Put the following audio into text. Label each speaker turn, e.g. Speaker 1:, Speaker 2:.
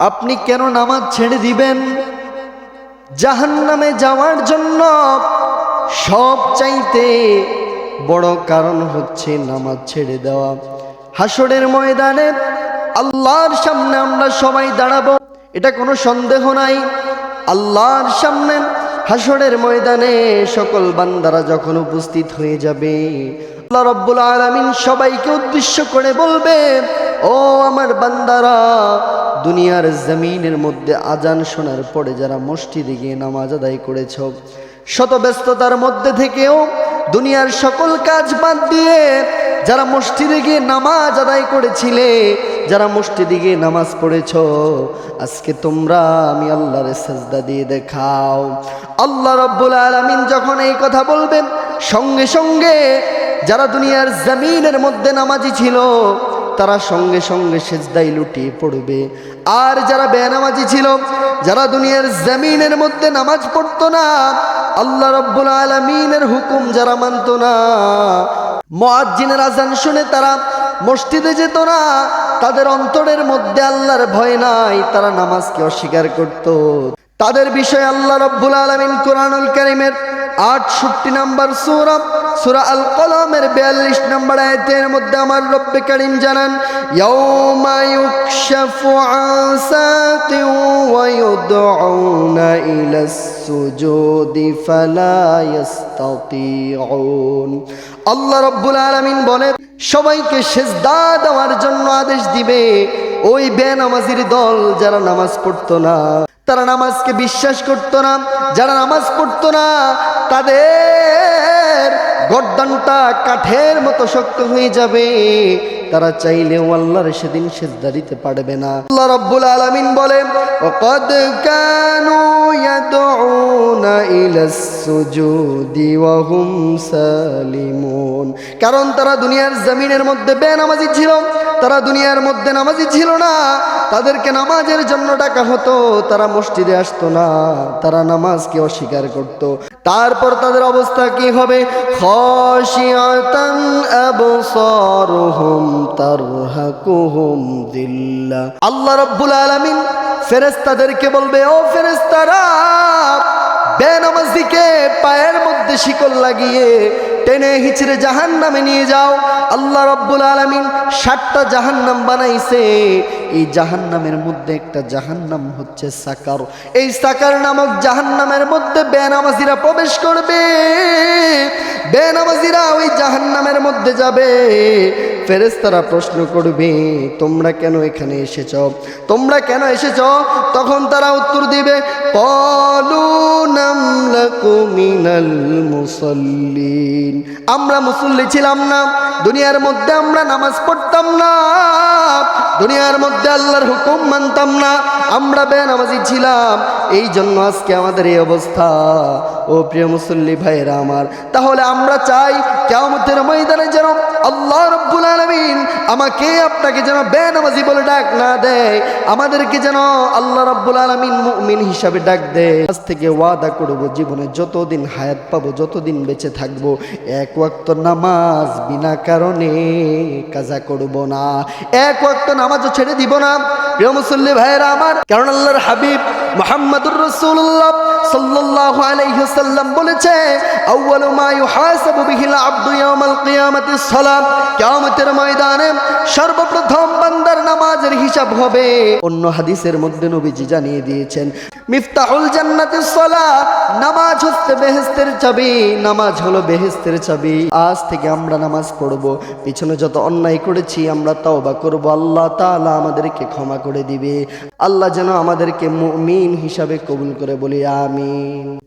Speaker 1: আপনি কেন নামাজ ছেড়ে দিবেন? জাহান্নামে যাওয়ার জন্য সব চাইতে বড় কারণ হচ্ছে নামাজ ছেড়ে দেওয়া। হাসরের ময়দানে আল্লাহর সামনে আমরা সবাই দাঁড়াবো, এটা কোনো সন্দেহ নাই। আল্লাহর সামনে হাসরের ময়দানে সকল বান্দারা যখন উপস্থিত হয়ে যাবে, আল্লাহ রব্বুল আলামিন সবাইকে উদ্দেশ্য করে বলবে, ও আমার বান্দারা দুনিয়ার জমিনের মধ্যে আজান শোনার পরে যারা মসজিদে গিয়ে নামাজ আদায় করেছ, শত ব্যস্ততার মধ্যে থেকেও দুনিয়ার সকল কাজ বাদ দিয়ে যারা মসজিদে গিয়ে নামাজ আদায় করেছিলে, যারা মসজিদে গিয়ে নামাজ পড়েছ, আজকে তোমরা আমি আল্লাহর সাজদা দিয়ে দেখাও। আল্লাহ রব্বুল আলামিন যখন এই কথা বলবেন, সঙ্গে সঙ্গে যারা দুনিয়ার জমিনের মধ্যে নামাজি ছিল তারা সঙ্গে সঙ্গে সেজদাই লুটিয়ে পড়বে। আর যারা বেনামাজি ছিল, যারা দুনিয়ার জমিনের মধ্যে নামাজ পড়তো না, আল্লাহ রব্বুল আলমিনের হুকুম যারা মানত না, মোয়াজ্জিনের আজান শুনে তারা মসজিদে যেত না, তাদের অন্তরের মধ্যে আল্লাহর ভয় নাই, তারা নামাজকে অস্বীকার করত। তাদের বিষয়ে আল্লাহ রব্বুল আলমিন কোরআনুল করিমের আটষট্টি নাম্বার সুরা সুরা আল কলমের বিয়াল্লিশ নম্বর আয়তের মধ্যে আমার রব্বে করিম জানান আল্লাহ রব্বুল আলামিন বলেন, সবাইকে সেজদা দেওয়ার জন্য আদেশ দিবে। ওই বেনামাজির দল যারা নামাজ পড়তো না, তারা নামাজকে বিশ্বাস করতো না, যারা নামাজ পড়তো না তাদের গর্দানটা কাঠের মতো শক্ত হয়ে যাবে। তারা চাইলেও আল্লাহর সেদিন সেজদা দিতে পারবে না। আল্লাহ রব্বুল আলমিন বলে কারণ তারা দুনিয়ার জমিনের মধ্যে বেনামাজি ছিল। তারা দুনিয়ার মধ্যে নামাজি ছিল না। তাদেরকে নামাজের জন্য ডাকা হতো, তারা মসজিদে আসতো না, তারা নামাজকে অস্বীকার করত। তারপর তাদের অবস্থা কি হবে? আল্লাহ রাব্বুল আলামিন ফেরেশতাদেরকে বলবে, ও ফেরেশতারা, বেনামাজিকে পায়ের মধ্যে শিকল লাগিয়ে টেনে হিচড়ে জাহান নামে নিয়ে যাও। আল্লাহ রব্বুল আলমিন ষাটটা জাহান্নাম বানাইছে। এই জাহান নামের মধ্যে একটা জাহান নাম হচ্ছে সাকার। এই সাকার নামক জাহান নামের মধ্যে বেনামাজিরা প্রবেশ করবে। বেনামাজিরা ওই জাহান নামের মধ্যে যাবে। ফেরেস্তারা প্রশ্ন করবে, তোমরা কেন এখানে এসেছ? তোমরা কেন এসেছ? তখন তারা উত্তর দিবে মুসল্লিন। আমরা মুসল্লি ছিলাম না, দুনিয়ার মধ্যে আমরা নামাজ পড়তাম না, দুনিয়ার মধ্যে আল্লাহর হুকুম মানতাম না, আমরা বেনামাজি ছিলাম এই জন্য আজকে আমাদের এই অবস্থা। ও প্রিয় মুসল্লি ভাইয়েরা আমার, তাহলে আমরা চাই কেমতের আমাকে আপনাকে যেন বেনামাজি বলে ডাক না দেয়, আমাদেরকে যেন আল্লাহ রব্বুল আলমিন মুমিন হিসাবে ডাক দেয়। আজ থেকে ওয়াদা করব জীবনে যতদিন হায়াত পাবো, যতদিন বেঁচে থাকব, এক ওয়াক্ত নামাজ বিনা কারণে কাজা করব না। এক ওয়াক্ত নামাজও ছেড়ে দিব না। প্রিয় মুসল্লি ভাইয়েরা আমার, কারণ আল্লাহর হাবিব মোহাম্মদুর রসুল্লাহ সাল্লাল্লাহু আলাইহি ওয়াসাল্লাম বলেছে, আউয়ালু মা ইউহাসাবু বিহিল আবদু ইয়াউমাল কিয়ামাতিস সালাম কিয়ামতের ময়দানে সর্বপ্রথম বান্দার নামাজের হিসাব হবে। অন্য হাদিসের মধ্যে নবীজি জানিয়ে দিয়েছেন, মিফতাহুল জান্নাতিস সালাহ নামাজ হচ্ছে বেহেশতের চাবি, নামাজ হলো বেহেশতের চাবি। আজ থেকে আমরা নামাজ পড়ব। পিছনে যত অন্যায় করেছি, আমরা তওবা করব। আল্লাহ তাআলা আমাদেরকে ক্ষমা করে দিবে। আল্লাহ যেন আমাদেরকে মুমিন হিসাবে কবুল করে বলি, আমিন।